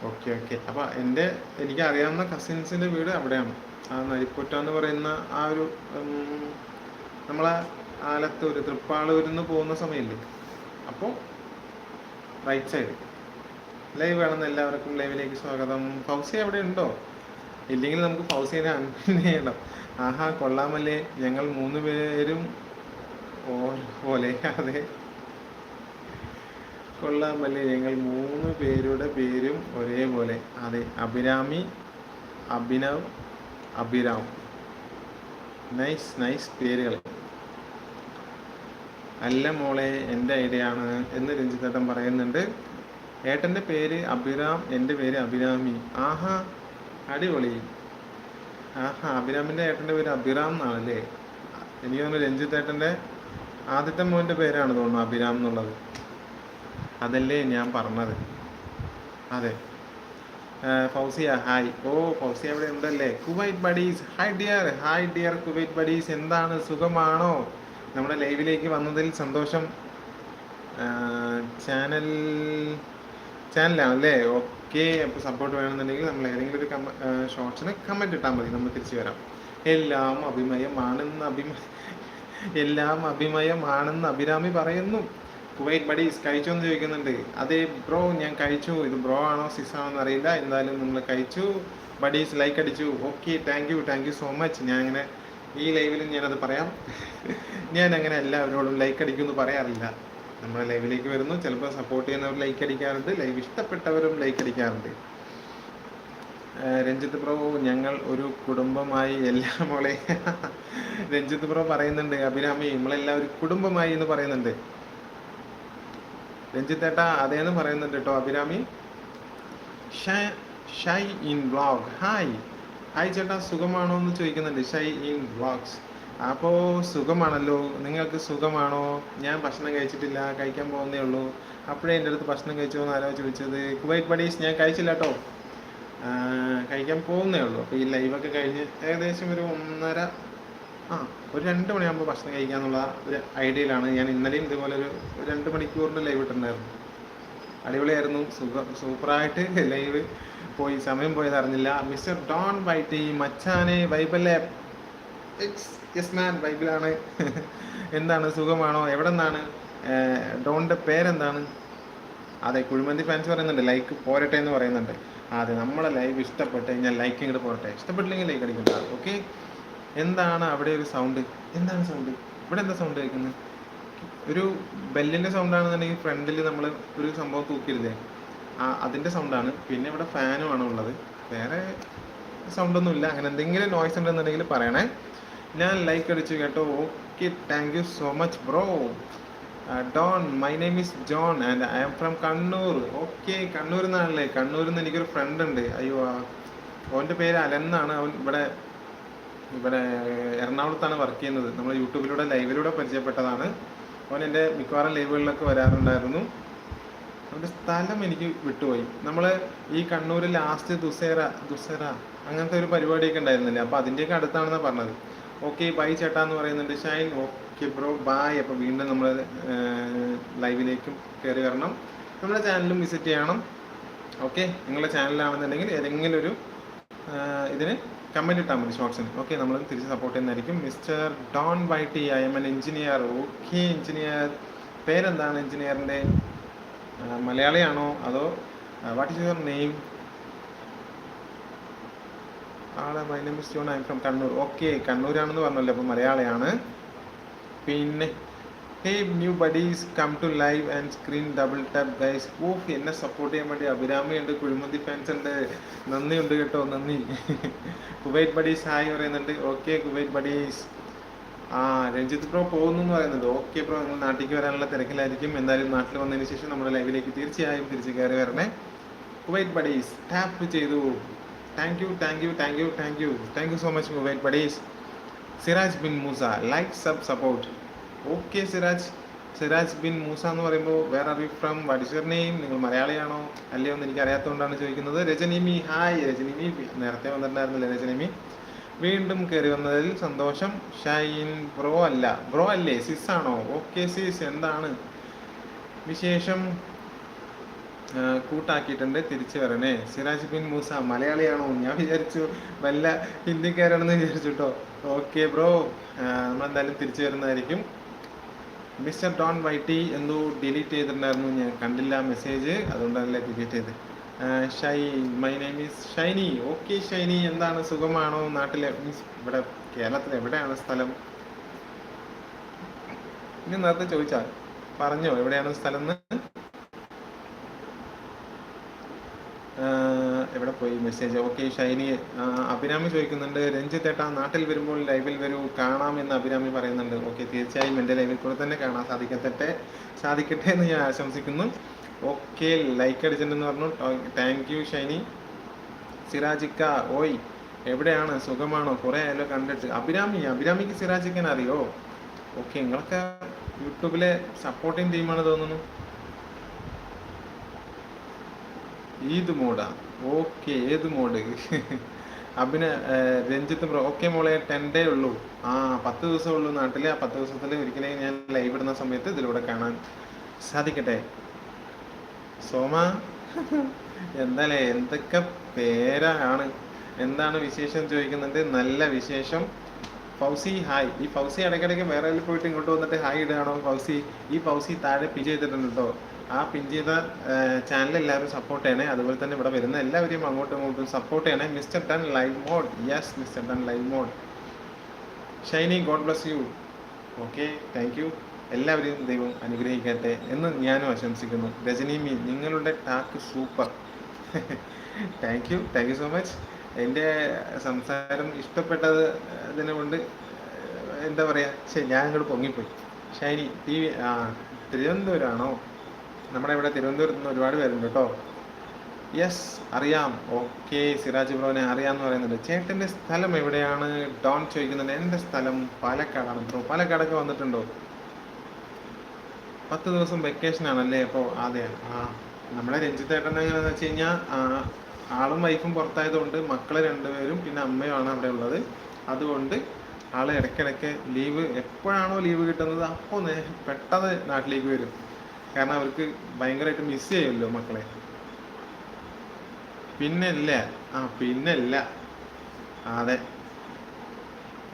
ഓക്കെ ഓക്കെ അപ്പോൾ എന്റെ എനിക്ക് അറിയാവുന്ന കസിൻസിന്റെ വീട് അവിടെയാണ്. ആ നരിപ്പുറ്റ എന്ന് പറയുന്ന ആ ഒരു നമ്മളെ ആലത്തൂർ തൃപ്പാളൂരിൽ നിന്ന് പോകുന്ന സമയമില്ലേ അപ്പോൾ റൈറ്റ് സൈഡ് ലൈവ് ആണെന്ന് എല്ലാവർക്കും ലൈവിലേക്ക് സ്വാഗതം. ഫൗസി അവിടെ ഉണ്ടോ? ഇല്ലെങ്കിൽ നമുക്ക് ഫൗസിനെ അൺപിൻ ചെയ്യണം. ആഹാ കൊള്ളാമല്ലേ. ഞങ്ങൾ മൂന്ന് പേരും പോലെ. അതെ. കൊള്ളാമല്ലേ. ഞങ്ങൾ മൂന്ന് പേരുടെ പേരും ഒരേപോലെ. അതെ. അഭിരാമി അഭിനവ് അഭിരാം. നൈസ് നൈസ് പേരുകൾ. അല്ല മോളെ എന്റെ ഐഡിയ ആണ് എന്ന് രഞ്ജിത്തേട്ടൻ പറയുന്നുണ്ട്. ഏട്ടന്റെ പേര് അഭിരാം എന്റെ പേര് അഭിരാമി. ആഹാ അടിപൊളി. ആഹാ അഭിരാമിന്റെ ഏട്ടന്റെ പേര് അഭിറാം എന്നാണല്ലേ? എനിക്ക് തോന്നുന്നു രഞ്ജിത്തേട്ടന്റെ ആദ്യത്തെ മോന്റെ പേരാണ് തോന്നുന്നു അഭിരാം എന്നുള്ളത്. അതല്ലേ ഞാൻ പറഞ്ഞത്. അതെ. ഫൗസിയ ഹായ്. ഓ ഫൗസിയ അവിടെ ഉണ്ടല്ലേ? Kuwait buddies. Hi dear. Hi dear Kuwait buddies. എന്താണ്? സുഖമാണോ? നമ്മുടെ ലൈവിലേക്ക് വന്നതിൽ സന്തോഷം. ചാനൽ ചാനലാണ് അല്ലേ ഓക്കെ അപ്പോൾ സപ്പോർട്ട് വേണമെന്നുണ്ടെങ്കിൽ നമ്മൾ ഏതെങ്കിലും ഒരു കമ ഷോർട്സിന് കമന്റ് ഇട്ടാൽ മതി. നമ്മൾ തിരിച്ചു വരാം. എല്ലാം അഭിമയമാണെന്ന് അഭിമ എല്ലാം അഭിമയമാണെന്ന് അഭിരാമി പറയുന്നു. കുവൈറ്റ് ബഡീസ് കഴിച്ചോ എന്ന് ചോദിക്കുന്നുണ്ട്. അതെ ബ്രോ ഞാൻ കഴിച്ചു. ഇത് ബ്രോ ആണോ സിസ് ആണോ എന്നറിയില്ല. എന്തായാലും നമ്മൾ കഴിച്ചു. ബഡീസ് ലൈക്ക് അടിച്ചു. Okay thank you thank you so much ഞാൻ അങ്ങനെ ഈ ലൈവിലും ഞാനത് പറയാം. ഞാൻ അങ്ങനെ എല്ലാവരോടും ലൈക്ക് അടിക്കുമെന്ന് പറയാറില്ല. നമ്മുടെ ലൈവിലേക്ക് വരുന്നു ചിലപ്പോൾ സപ്പോർട്ട് ചെയ്യുന്നവർ ലൈക്ക് അടിക്കാറുണ്ട് ലൈവ് ഇഷ്ടപ്പെട്ടവരും ലൈക്ക് അടിക്കാറുണ്ട്. രഞ്ജിത്ത് പ്രഭു ഞങ്ങൾ ഒരു കുടുംബമായി എല്ലാ മോളെ രഞ്ജിത്ത് പ്രഭു പറയുന്നുണ്ട് അഭിരാമി നമ്മളെല്ലാം ഒരു കുടുംബമായി എന്ന് പറയുന്നുണ്ട്. രഞ്ജിത്ത് ഏട്ടാ അതേന്ന് പറയുന്നുണ്ട് കേട്ടോ Abhirami shy in blog hi. Hi ചേട്ടാ സുഖമാണോ എന്ന് ചോദിക്കുന്നുണ്ട്. ഷൈ ഇൻ വ്ളോഗ്സ് അപ്പോൾ സുഖമാണല്ലോ? നിങ്ങൾക്ക് സുഖമാണോ? ഞാൻ ഭക്ഷണം കഴിച്ചിട്ടില്ല കഴിക്കാൻ പോകുന്നേ ഉള്ളൂ. അപ്പോഴേ എന്റെ അടുത്ത് ഭക്ഷണം കഴിച്ചോ എന്ന് ആരോ ചോദിച്ചത്? കുവൈറ്റ് ബഡീസ് ഞാൻ കഴിച്ചില്ല കേട്ടോ. കഴിക്കാൻ പോകുന്നേ ഉള്ളൂ. അപ്പോൾ ഈ ലൈവൊക്കെ കഴിഞ്ഞ് ഏകദേശം ഒരു ഒന്നര ആ ഒരു രണ്ട് മണിയാകുമ്പോൾ ഭക്ഷണം കഴിക്കാന്നുള്ള ഒരു ഐഡിയയിലാണ് ഞാൻ ഇന്നലെയും ഇതുപോലെ ഒരു രണ്ട് മണിക്കൂറിന്റെ ലൈവ് ഇട്ടിട്ടുണ്ടായിരുന്നു. അടിപൊളിയായിരുന്നു. സുഖ സൂപ്പറായിട്ട് ലൈവ് പോയി സമയം പോയത് അറിഞ്ഞില്ല. മിസ്റ്റർ ഡോൺ വൈറ്റ് ഈ മച്ചാനെ ബൈബിളെ യെസ് മാൻ ബൈബിളാണ് എന്താണ് സുഖമാണോ? എവിടെ നിന്നാണ് ഡോണിന്റെ പേരെന്താണ്? അതെ കുഴിമന്തി ഫാൻസ് പറയുന്നുണ്ട്. ലൈക്ക് പോരട്ടെ എന്ന് പറയുന്നുണ്ട്. അതെ നമ്മളെ ലൈവ് ഇഷ്ടപ്പെട്ട് കഴിഞ്ഞാൽ ലൈക്ക് ഇങ്ങോട്ട് പോരട്ടെ. ഇഷ്ടപ്പെട്ടില്ലെങ്കിൽ ലൈക്ക് അടിക്കണ്ട. ഓക്കെ എന്താണ് അവിടെ ഒരു സൗണ്ട് എന്താണ് സൗണ്ട് ഇവിടെ എന്താ സൗണ്ട് കേൾക്കുന്നത് ഒരു ബെല്ലിന്റെ സൗണ്ട് ആണെന്നുണ്ടെങ്കിൽ ഫ്രണ്ടിൽ നമ്മൾ ഒരു സംഭവം ആ അതിന്റെ സൗണ്ടാണ് പിന്നെ ഇവിടെ ഫാനും ആണ് ഉള്ളത്. വേറെ സൗണ്ടൊന്നുമില്ല അങ്ങനെ എന്തെങ്കിലും നോയ്സ് ഉണ്ടെന്നുണ്ടെങ്കിൽ പറയണേ. ഞാൻ ലൈക്ക് അടിച്ചു കേട്ടോ. Okay thank you so much bro Don my name is John and I am from Kannur okay Kannur നിന്നാണല്ലേ? കണ്ണൂരിൽ നിന്ന് എനിക്കൊരു ഫ്രണ്ട് ഉണ്ട്. അയ്യോ അവന്റെ പേര് അലൻ അവൻ ഇവിടെ ഇവിടെ എറണാകുളത്താണ് വർക്ക് ചെയ്യുന്നത്. നമ്മൾ യൂട്യൂബിലൂടെ ലൈവിലൂടെ പരിചയപ്പെട്ടതാണ്. അവൻ എന്റെ മിക്കവാറും ലൈവുകളിലൊക്കെ വരാറുണ്ടായിരുന്നു. അവന്റെ സ്ഥലം എനിക്ക് വിട്ടുപോയി. നമ്മൾ ഈ കണ്ണൂർ ലാസ്റ്റ് ദുസേറ ദുസേറ അങ്ങനത്തെ ഒരു പരിപാടിയൊക്കെ ഉണ്ടായിരുന്നില്ലേ? അപ്പോൾ അതിന്റെയൊക്കെ അടുത്താണെന്നാണ് പറഞ്ഞത്. ഓക്കെ ബൈ ചേട്ടാ എന്ന് പറയുന്നുണ്ട്. ഷൈൻ ഓക്കെ ബ്രോ ബായ് അപ്പോൾ വീണ്ടും നമ്മൾ ലൈവിലേക്കും കയറി വരണം. നമ്മുടെ ചാനലും വിസിറ്റ് ചെയ്യണം. ഓക്കെ നിങ്ങളുടെ ചാനലാണെന്നുണ്ടെങ്കിൽ ഏതെങ്കിലും ഒരു ഇതിന് കമന്റ് ഇട്ടാൽ മതി ഷോർട്സിന് ഓക്കെ നമ്മൾ തിരിച്ച് സപ്പോർട്ട് ചെയ്യുന്നതായിരിക്കും. Mister Don വൈറ്റി I am an engineer okay engineer പേരെന്താണ് എഞ്ചിനീയറിന്റെ മലയാളിയാണോ അതോ വാട്ട് ഈസ് യുവർ നെയിം ആളെ my name is John I from Kannur okay കണ്ണൂരാണെന്ന് പറഞ്ഞല്ലോ അപ്പോൾ മലയാളിയാണ്. പിന്നെ hey new buddies come to live and screen double tap guys of എന്നെ സപ്പോർട്ട് ചെയ്യാൻ വേണ്ടി അഭിരാമി ഉണ്ട് കുഴിമന്തി ഫാൻസ് ഉണ്ട്. നന്ദി ഉണ്ട് കേട്ടോ നന്ദി. കുവൈറ്റ് ബഡീസ് ഹായ് പറയുന്നുണ്ട്. ഓക്കെ കുവൈറ്റ് ബഡീസ് ആ രഞ്ജിത്ത് ബ്രോ പോകുന്നു എന്ന് പറയുന്നുണ്ട്. ഓക്കെ ബ്രോ നിങ്ങൾ നാട്ടിലേക്ക് വരാനുള്ള തിരക്കിലായിരിക്കും. എന്തായാലും നാട്ടിൽ വന്നതിന് ശേഷം നമ്മുടെ ലൈവിലേക്ക് തീർച്ചയായും തിരിച്ചു കയറി വരണേ. കുവൈറ്റ് ബഡീസ് ടാപ്പ് ചെയ്തു. Thank you thank you thank you thank you thank you so much Kuwait buddies. Siraj bin Moosa like sub support okay Siraj. Siraj bin Moosa എന്ന് പറയുമ്പോൾ where are you from what name നിങ്ങൾ മലയാളിയാണോ? അല്ലയോ എന്ന് എനിക്ക് അറിയാത്തതുകൊണ്ടാണ് ചോദിക്കുന്നത്. Rajanimi hi Rajanimi. നേരത്തെ വന്നിട്ടുണ്ടായിരുന്നില്ല രജനിമി? വീണ്ടും കയറി വന്നതിൽ സന്തോഷം. ഷൈൻ ബ്രോ അല്ല. ബ്രോ അല്ലേ? സിസ് ആണോ? Okay sis. എന്താണ് വിശേഷം? കൂട്ടാക്കിയിട്ടുണ്ട് തിരിച്ചു വരണേ. സിറാജ് ബിൻ മൂസ മലയാളിയാണോ? ഞാൻ വിചാരിച്ചു വല്ല ഹിന്ദിക്കാരാണെന്ന് വിചാരിച്ചു കേട്ടോ ഓക്കെ ബ്രോ. നമ്മളെന്തായാലും തിരിച്ചു വരുന്നതായിരിക്കും. മിസ്റ്റർ ഡോൺ വൈറ്റി എന്തോ ഡിലീറ്റ് ചെയ്തിട്ടുണ്ടായിരുന്നു. ഞാൻ കണ്ടില്ല മെസ്സേജ്. അതുകൊണ്ടല്ലേ ഡിലീറ്റ് ചെയ്ത് shy my name is Shiny. Okay Shiny എന്താണ് സുഖമാണോ? നാട്ടിലെ മീൻസ് ഇവിടെ കേരളത്തിൽ എവിടെയാണ് സ്ഥലം? ഇനി നേരത്തെ ചോദിച്ചാൽ പറഞ്ഞോ എവിടെയാണ് സ്ഥലം എന്ന് എവിടെ പോയി മെസ്സേജ് ഓക്കെ ഷൈനി അഭിരാമി ചോദിക്കുന്നുണ്ട് രഞ്ജിത്ത് ഏട്ടാ നാട്ടിൽ വരുമ്പോൾ ലൈവിൽ വരൂ കാണാം എന്ന് അഭിരാമി പറയുന്നുണ്ട്. ഓക്കെ തീർച്ചയായും എന്റെ ലൈവിൽ കൂടെ തന്നെ കാണാൻ സാധിക്കട്ടെ സാധിക്കട്ടെ എന്ന് ഞാൻ ആശംസിക്കുന്നു. ഓക്കെ ലൈക്ക് അടിച്ചിട്ടുണ്ടെന്ന് പറഞ്ഞു. Thank you Shiny. സിറാജിക്ക ഓയ് എവിടെയാണ്? സുഖമാണോ? കുറേ ആയാലോ കണ്ടിട്ട്. അഭിരാമി അഭിരാമിക്ക് സിറാജിക്കൻ അറിയോ? ഓക്കെ നിങ്ങളൊക്കെ യൂട്യൂബിലെ സപ്പോർട്ടിങ് ടീമാണ് തോന്നുന്നു. ഈദ് മോഡാ ഓക്കെ ഏത് mode Abhina Ranjith bro okay മോളെ ടെൻ ഡേ ഉള്ളൂ. ആ പത്ത് ദിവസം ഉള്ളൂ നാട്ടിൽ ആ പത്ത് ദിവസത്തിൽ ഒരിക്കലും ഞാൻ ലൈവ് ഇടുന്ന സമയത്ത് ഇതിലൂടെ കാണാൻ സാധിക്കട്ടെ? സോമ എന്താലേ എന്തൊക്കെ പേരാണ്? എന്താണ് വിശേഷം ചോദിക്കുന്നുണ്ട്? നല്ല വിശേഷം. ഫൗസി ഹായ്. ഈ ഫൗസി ഇടയ്ക്കിടയ്ക്ക് വേറെ പോയിട്ട് ഇങ്ങോട്ട് വന്നിട്ട് ഹായ് ഇടുകയാണോ? ഫൗസി ഈ ഫൗസി താഴെ പിൻ ചെയ്തിട്ടുണ്ട് കേട്ടോ. ആ പിൻ ചെയ്ത ചാനൽ എല്ലാവരും സപ്പോർട്ട് ചെയ്യണേ. അതുപോലെ തന്നെ ഇവിടെ വരുന്ന എല്ലാവരെയും അങ്ങോട്ടും ഇങ്ങോട്ടും സപ്പോർട്ട് ചെയ്യണേ. Mister Don live mode. Yes mister Don live mode. Shiny God bless you. Okay thank you എല്ലാവരെയും ദൈവം അനുഗ്രഹിക്കട്ടെ എന്ന് ഞാനും ആശംസിക്കുന്നു. രജനി നിങ്ങളുടെ talk super. Thank you thank you so much എന്റെ സംസാരം ഇഷ്ടപ്പെട്ടത് ഇതിനെ കൊണ്ട് എന്താ പറയുക ശരി ഞാൻ അങ്ങോട്ട് പൊങ്ങിപ്പോയി. ഷൈനി ടി വി ആ തിരുവനന്തപുരമാണോ നമ്മുടെ ഇവിടെ തിരുവനന്തപുരത്ത് നിന്ന് ഒരുപാട് പേരുണ്ട് കേട്ടോ. യെസ് അറിയാം. ഓക്കെ സിറാജ് ബ്രോനെ അറിയാമെന്ന് പറയുന്നുണ്ട്. ചേട്ടന്റെ സ്ഥലം എവിടെയാണ്? ഡോൺ ചോദിക്കുന്നുണ്ട്. എന്റെ സ്ഥലം പാലക്കാടാണ് ബ്രോ. പാലക്കാടൊക്കെ വന്നിട്ടുണ്ടോ? പത്ത് ദിവസം വെക്കേഷൻ ആണല്ലേ? അപ്പോൾ അതെ. ആ നമ്മുടെ രഞ്ജിത്ത് ഏട്ടൻ എങ്ങനെയാണെന്ന് വെച്ച് കഴിഞ്ഞാൽ ആളും വൈഫും പുറത്തായതുകൊണ്ട് മക്കൾ രണ്ടുപേരും പിന്നെ അമ്മയുമാണ് അവിടെ ഉള്ളത്. അതുകൊണ്ട് ആൾ ഇടയ്ക്കിടയ്ക്ക് ലീവ് എപ്പോഴാണോ ലീവ് കിട്ടുന്നത് അപ്പോൾ പെട്ടെന്ന് നാട്ടിലേക്ക് വരും. കാരണം അവർക്ക് ഭയങ്കരമായിട്ട് മിസ് ചെയ്യുമല്ലോ മക്കളെ. പിന്നല്ല ആ പിന്നല്ല. അതെ.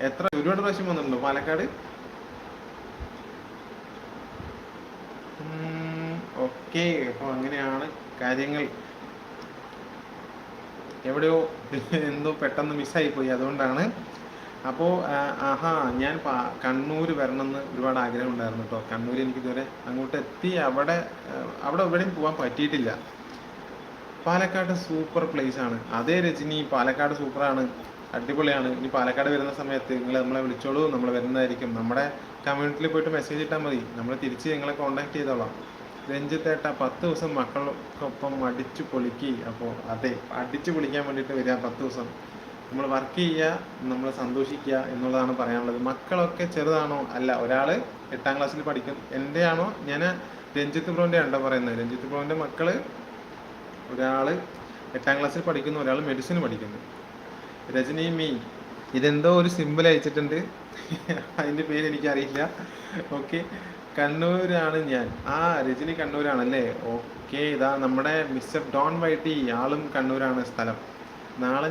എത്ര ഒരുപാട് പ്രാവശ്യം വന്നിട്ടുണ്ടോ പാലക്കാട്? ഓക്കെ അപ്പോൾ അങ്ങനെയാണ് കാര്യങ്ങൾ. എവിടെയോ എന്തോ പെട്ടെന്ന് മിസ്സായി പോയി അതുകൊണ്ടാണ്. അപ്പോൾ ആഹാ ഞാൻ കണ്ണൂർ വരണമെന്ന് ഒരുപാട് ആഗ്രഹം ഉണ്ടായിരുന്നു കേട്ടോ. കണ്ണൂർ എനിക്ക് ഇതുവരെ അങ്ങോട്ട് എത്തി. അവിടെ അവിടെ എവിടെയും പോകാൻ പറ്റിയിട്ടില്ല. പാലക്കാട് സൂപ്പർ പ്ലേസ് ആണ്. അതേ രജനി പാലക്കാട് സൂപ്പറാണ്. അടിപൊളിയാണ്. ഇനി പാലക്കാട് വരുന്ന സമയത്ത് നിങ്ങൾ നമ്മളെ വിളിച്ചോളൂ നമ്മൾ വരുന്നതായിരിക്കും. നമ്മുടെ കമ്മ്യൂണിറ്റിയിൽ പോയിട്ട് മെസ്സേജ് ഇട്ടാൽ മതി. നമ്മൾ തിരിച്ച് നിങ്ങളെ കോൺടാക്ട് ചെയ്തോളാം. രഞ്ജിത്തേട്ട പത്ത് ദിവസം മക്കൾക്കൊപ്പം അടിച്ചു പൊളിക്കി. അപ്പോൾ അതെ അടിച്ചു പൊളിക്കാൻ വേണ്ടിയിട്ട് വരിക പത്ത് ദിവസം. നമ്മൾ വർക്ക് ചെയ്യുക നമ്മൾ സന്തോഷിക്കുക എന്നുള്ളതാണ് പറയാനുള്ളത്. മക്കളൊക്കെ ചെറുതാണോ? അല്ല ഒരാൾ എട്ടാം ക്ലാസ്സിൽ പഠിക്കും. എന്റെ ആണോ ഞാൻ രഞ്ജിത്ത് ബ്രോന്റെ ഉണ്ടോ പറയുന്നത്. രഞ്ജിത്ത് ബ്രോന്റെ മക്കൾ ഒരാൾ എട്ടാം ക്ലാസ്സിൽ പഠിക്കുന്നു ഒരാൾ മെഡിസിൻ പഠിക്കുന്നു. രജനി മീൻ ഇതെന്തോ ഒരു സിമ്പിൾ അയച്ചിട്ടുണ്ട്. അതിന്റെ പേര് എനിക്കറിയില്ല. ഓക്കെ കണ്ണൂരാണ് ഞാൻ. ആ രജനി കണ്ണൂരാണല്ലേ? ഓക്കെ ഇതാ നമ്മുടെ മിസ്റ്റർ ഡോൺ വൈട്ടി ആളും കണ്ണൂരാണ് സ്ഥലം. നാളെ